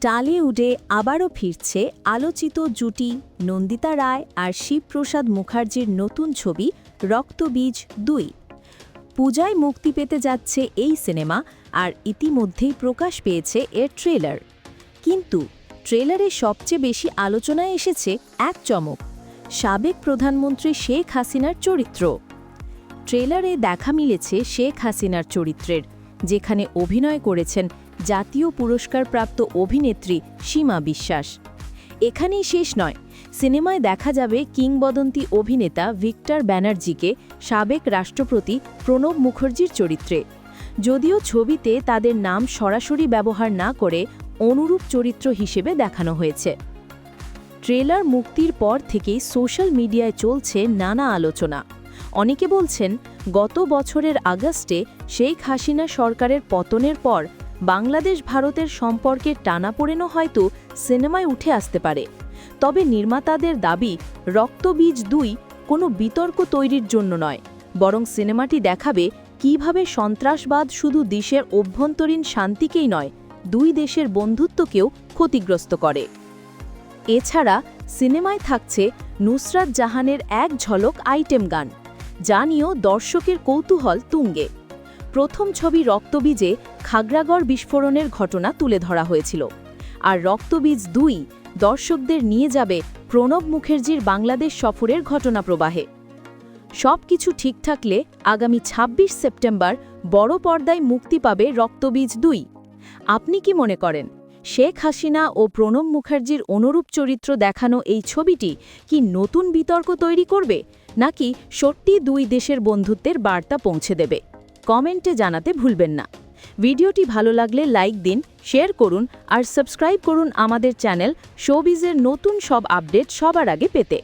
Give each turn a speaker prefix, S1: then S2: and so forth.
S1: টালিউডে আবারও ফিরছে আলোচিত জুটি নন্দিতা রায় আর শিবপ্রসাদ মুখার্জির নতুন ছবি রক্তবীজ দুই। পূজায় মুক্তি পেতে যাচ্ছে এই সিনেমা আর ইতিমধ্যেই প্রকাশ পেয়েছে এর ট্রেলার। কিন্তু ট্রেলারে সবচেয়ে বেশি আলোচনায় এসেছে এক চমক, সাবেক প্রধানমন্ত্রী শেখ হাসিনার চরিত্র। ট্রেলারে দেখা মিলেছে শেখ হাসিনার চরিত্রের যেখানে অভিনয় করেছেন জাতীয় পুরস্কারপ্রাপ্ত অভিনেত্রী সীমা বিশ্বাস। এখানেই শেষ নয়, সিনেমায় দেখা যাবে কিংবদন্তি অভিনেতা ভিক্টর ব্যানার্জিকে সাবেক রাষ্ট্রপতি প্রণব মুখার্জির চরিত্রে। যদিও ছবিতে তাদের নাম সরাসরি ব্যবহার না করে অনুরূপ চরিত্র হিসেবে দেখানো হয়েছে। ট্রেলার মুক্তির পর থেকেই সোশ্যাল মিডিয়ায় চলছে নানা আলোচনা। অনেকে বলছেন, গত বছরের আগস্টে শেখ হাসিনা সরকারের পতনের পর বাংলাদেশ ভারতের সম্পর্কের টানাপোড়েনও হয়তো সিনেমায় উঠে আসতে পারে। তবে নির্মাতাদের দাবি, রক্তবীজ দুই কোনো বিতর্ক তৈরির জন্য নয়, বরং সিনেমাটি দেখাবে কীভাবে সন্ত্রাসবাদ শুধু দেশের অভ্যন্তরীণ শান্তিকেই নয়, দুই দেশের বন্ধুত্বকেও ক্ষতিগ্রস্ত করে। এছাড়া সিনেমায় থাকছে নুসরাত জাহানের এক ঝলক আইটেম গান। যা নিয়েও দর্শকের কৌতূহল তুঙ্গে। প্রথম ছবি রক্তবীজে খাগড়াগড় বিস্ফোরণের ঘটনা তুলে ধরা হয়েছিল। আর রক্তবীজ দুই দর্শকদের নিয়ে যাবে প্রণব মুখার্জির বাংলাদেশ সফরের ঘটনা প্রবাহে। সব কিছু ঠিক থাকলে আগামী ২৬ সেপ্টেম্বর বড় পর্দায় মুক্তি পাবে রক্তবীজ দুই। আপনি কি মনে করেন? শেখ হাসিনা ও প্রণব মুখার্জির অনুরূপ চরিত্র দেখানো এই ছবিটি কি নতুন বিতর্ক তৈরি করবে, নাকি সত্যি দুই দেশের বন্ধুত্বের বার্তা পৌঁছে দেবে? কমেন্টে জানাতে ভুলবেন না। ভিডিওটি ভালো লাগলে লাইক দিন, শেয়ার করুন আর সাবস্ক্রাইব করুন আমাদের চ্যানেল শোবিজের নতুন সব আপডেট সবার আগে পেতে।